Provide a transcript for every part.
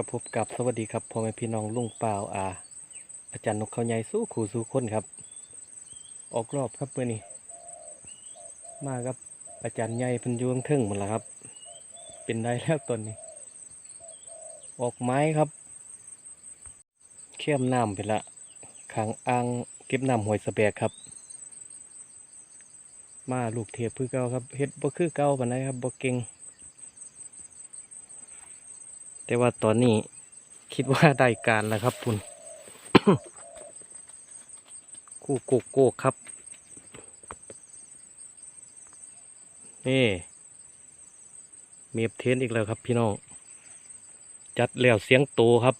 กับพบกับสวัสดีครับพ่อแม่พี่น้องลุงเปล่าอาอาจารย์นกเขาใหญ่สู้ขู่สู้คนครับ ออกรอบครับเมื่อนี้มาครับอาจารย์ใหญ่พันยวงเทิงหมดแล้วครับ เป็นได้แล้วตอนนี้ ออกไม้ครับเข้มน้ำไปละขางอ่างเก็บน้ำหวยสะแบกครับ มาลูกเทียบคือเก่าครับเฮ็ดบ่คือเก่าปานใดครับบ่เก่ง แต่ว่าตอนนี้คิดว่าได้การแล้วครับคุณคู่โกโก้ครับ นี่เมียบเทนอีกแล้วครับพี่น้อง จัดแล้วเสียงโตครับ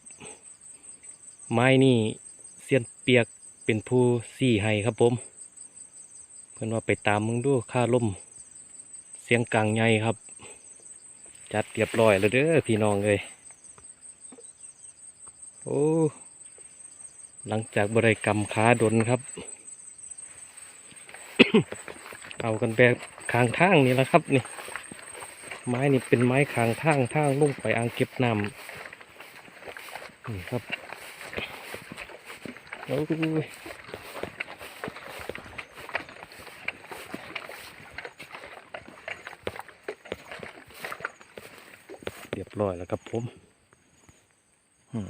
ไม้นี่เสียนเปียกเป็นผู้สี่ให้ครับผม เพื่อนว่าไปตามมึงดูค่าล่มเสียงกลางใหญ่ครับ จัดเรียบร้อยแล้วเด้อพี่น้องเลย โอ้ หลังจากบริกรรมขาดนครับ เอากันแบบคางทางนี่แหละครับนี่ ไม้นี่เป็นไม้คางทางทางลงไปอ่างเก็บน้ำนี่ครับโอ้ยเรียบร้อยแล้วครับผมอื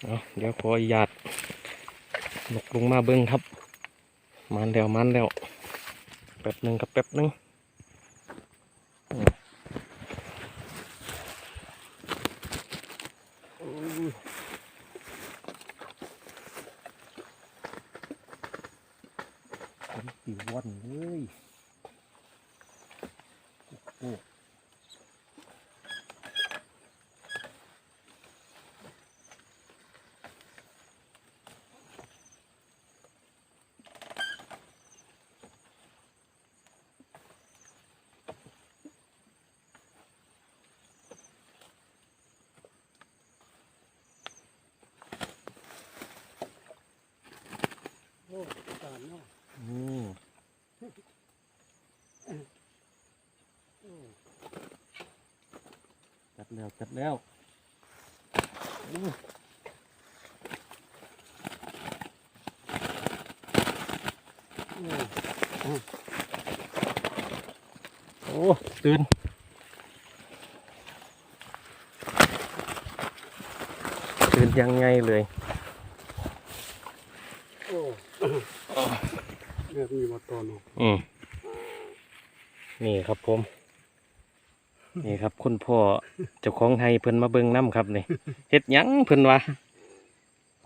เดี๋ยวขออนุญาตลกลงมาเบิ้งครับ มันแล้วมันแล้ว แป๊บหนึ่งกับแป๊บหนึ่งอืมโอ้ยสีวันเลยโอ้โห โอ้ตานเนาะ อืม โอ้ จัด แล้วจัดแล้วอู้โอ้โอ้ตื่นตื่นยังไงเลยโอ้แบบมีมาตอนเนาะอืมนี่ครับผม นี่ครับ คุณพ่อเจ้าของไห้เพิ่นมาเบิ่งน้ำครับนี่เฮ็ดยังเพิ่นวะ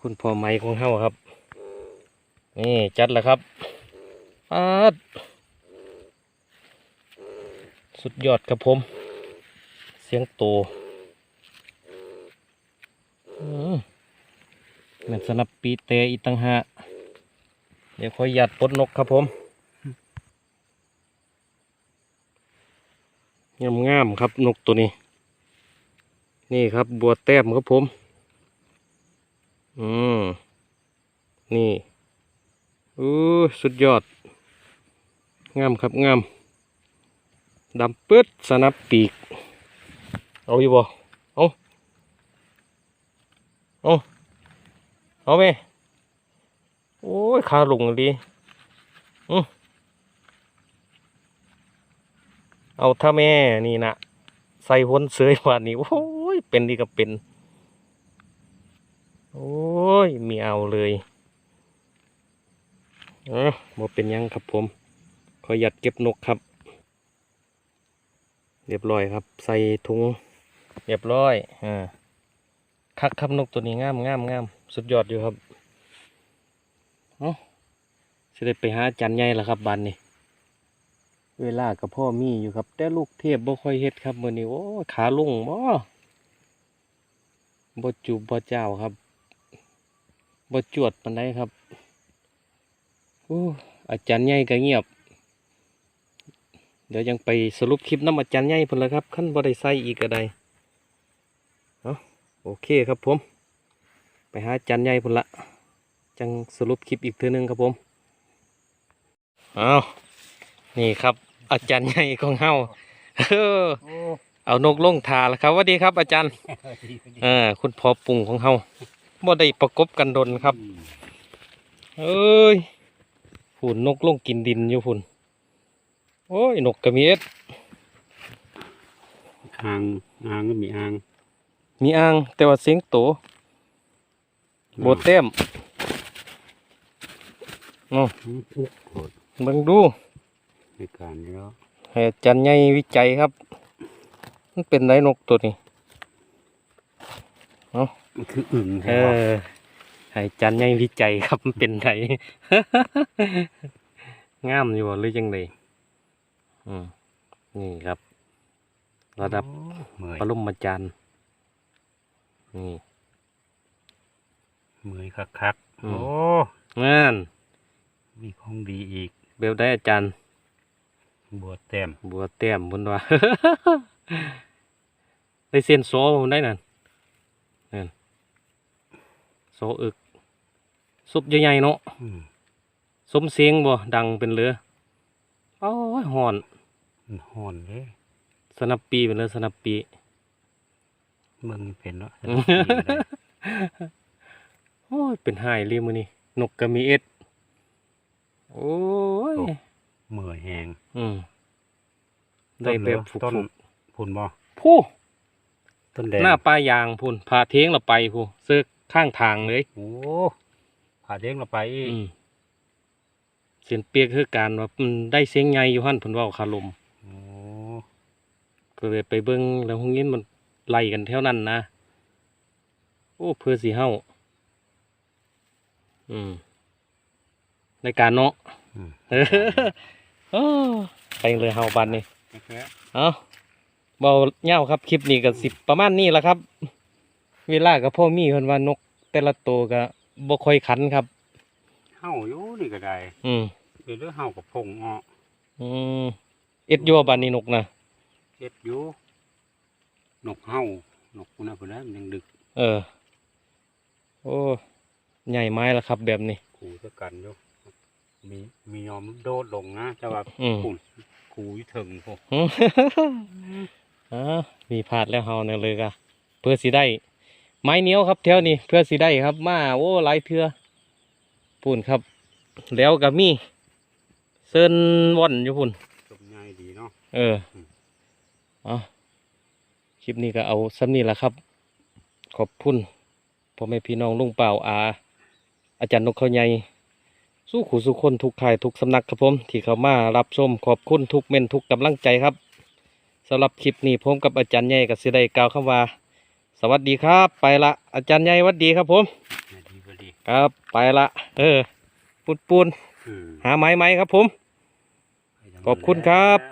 คุณพ่อไม้ของเฮาครับ นี่จัดแล้วครับปาดสุดยอดครับผม เสียงโตเหมือนสนับปีเตอีตังหากเดี๋ยวคอยหยัดปดนกครับผม งามงามครับนกตัวนี้ นี่ครับบัวแต้มครับผม อืม นี่อู้สุดยอด งามครับงามดำปื๊ดสนับปีก เอาอยู่บ่เอาเอาเอาไหมโอ้ยขาลงดีอือ เอาถ้าแม่นี่นะใส่หนเสยว่านี่โอ้ยเป็นดีกับเป็น โอ้ยมีเอาเลยเออบ่เป็นยังครับผม ขอหยัดเก็บนกครับ เรียบร้อยครับ ใส่ถุง เรียบร้อยอ่าคักครับนกตัวนี้งามงามงามสุดยอดอยู่ครับเอ้าจะได้ไปหาจันใหญ่ละครับบันนี่ เวลากับพ่อมีอยู่ครับ แต่ลูกเทพบ่ค่อยเฮ็ดครับมื้อนี้โอ้ขาลงบ่บ่จูบบ่เจ้าครับบ่จวดปานใดครับโอ้อาจารย์ใหญ่ก็เงียบ เดี๋ยวยังไปสรุปคลิปน้ำอาจารย์ใหญ่พุ่นละครับขั้นบ่ได้ใส่อีกก็ได้เอาโอเคครับผม ไปหาอาจารย์ใหญ่พุ่นละจังสรุปคลิปอีกเทื่อนึงครับผมเอานี่ครับ อาจารย์ใหญ่ของเฮาเออโอ้เอานกลงทาแล้วครับสวัสดีครับ อาจารย์เออคุณพอปรุงของเฮาบ่ได้ประกบกันดนครับเอ้ยฝุ่นนกลงกินดินอยู่ฝุ่นโอ้ยนกกระเมียดอ่างอ่างก็มีอ่าง มีอ่างแต่ว่าเสียงโตโบเต็มเนาะอืมอุ๊กโหดเบิ่งดู ในการนี้แล้วให้อาจารย์ใหญ่วิจัยครับ มันเป็นไรนกตัวนี้มันคืออึ่งเอใช่ปะอให้อาจารย์ใหญ่วิจัยครับมันเป็นไร งามอยู่บ่หรือจังไดอืมนี่ครับ ระดับโอ้เมื่อยปรมาจารย์นี่เมื่อยคักๆอืมโอ้งานมีของดีอีก เบลได้อาจารย์ บัวแต้มบัวเต้มบนว่า ได้เส้นโซ่ผมได้นั่นนั่นโซ่อึกซุปใหญ่ๆเนาะอืมสมเสียงบ่ดังเป็นเรือโอ้ยหอนมันห่อนเลยสนับปีเป็นเรือสนับปีมึงเป็นเนาะโอ้ยเป็นหายเรียมือนี่นกกระมีเอ็ดโอ้ ยเมื่อยแหงอืมได้แบบฟุต้นกพุ่นบ่ๆผู้ต้นแดงหน้าป้ายางพุ่นพาเทงเราไปผู้เสื้อข้างทางเลยโอ้ผ่าเด้งเราไปอีกอืมเสียนเปียกคือการว่ามันได้เสียงใหญ่อยู่หั่นเพิ่นเว้าคาลมโอ้ก็เลยไปเบิ่งแล้วหงนี้มันไล่กันแถวนั้นนะโอ้เพื่อสิเฮาอืมในการเนาะอืมเออ โอ้ไปเลยเฮาบันนี่แค่เอาเบาเง่าวครับ คลิปนี้ก็สิประมาณนี้แหละครับ เวลากับพ่อมีเพิ่นว่านก แต่ละตัวก็บ่ค่อยขันครับเห่าอยู่นี่ก็ได้ อืมเดี๋ยวเรื่องเห่ากับพงอ้ออืมเอ็ดยัวบันนี้นกนะเฮ็ดอยู่นกเห่านกพุ่นน่ะพุ่นน่ะมันยังดึก เออ โอ้ ใหญ่ไม้ละครับแบบนี้ขู่ตะกันอยู่ มีมียอมโดดลงนะแต่ว่าอืม ปุ่นขู่อยู่ถึงพวกอืมอ่ามีพลาดแล้วเฮาเนี่ยเลยกะเพื่อสิได้ ไม้เหนียวครับแถวนี้เพื่อสิได้ครับ มาโอ้หลายเทือปุ่นครับ แล้วก็มีเซินว่อนอยู่ปุ่นสมง่ายดีเนาะ เออเอาคลิปนี้ก็เอาซ้ำนี่แหละครับ ขอบคุณพ่อแม่พี่น้องลุงเปล่าอา อาจารย์นกเขาใหญ่ สู้ขู่สู้คนทุกข่ายทุกสำนักครับผม ที่เขามารับชมขอบคุณทุกเม่นทุกกำลังใจครับสำหรับคลิปนี้ผมกับอาจารย์ใหญ่กับสิได้กล่าวคำว่า สวัสดีครับ ไปละอาจารย์ใหญ่หวัดดีครับผมง่ายดีพอดีครับไปละเออปูนปูนอืมหาไม้ไหมครับผมไปทำขอบคุณครับแล้ว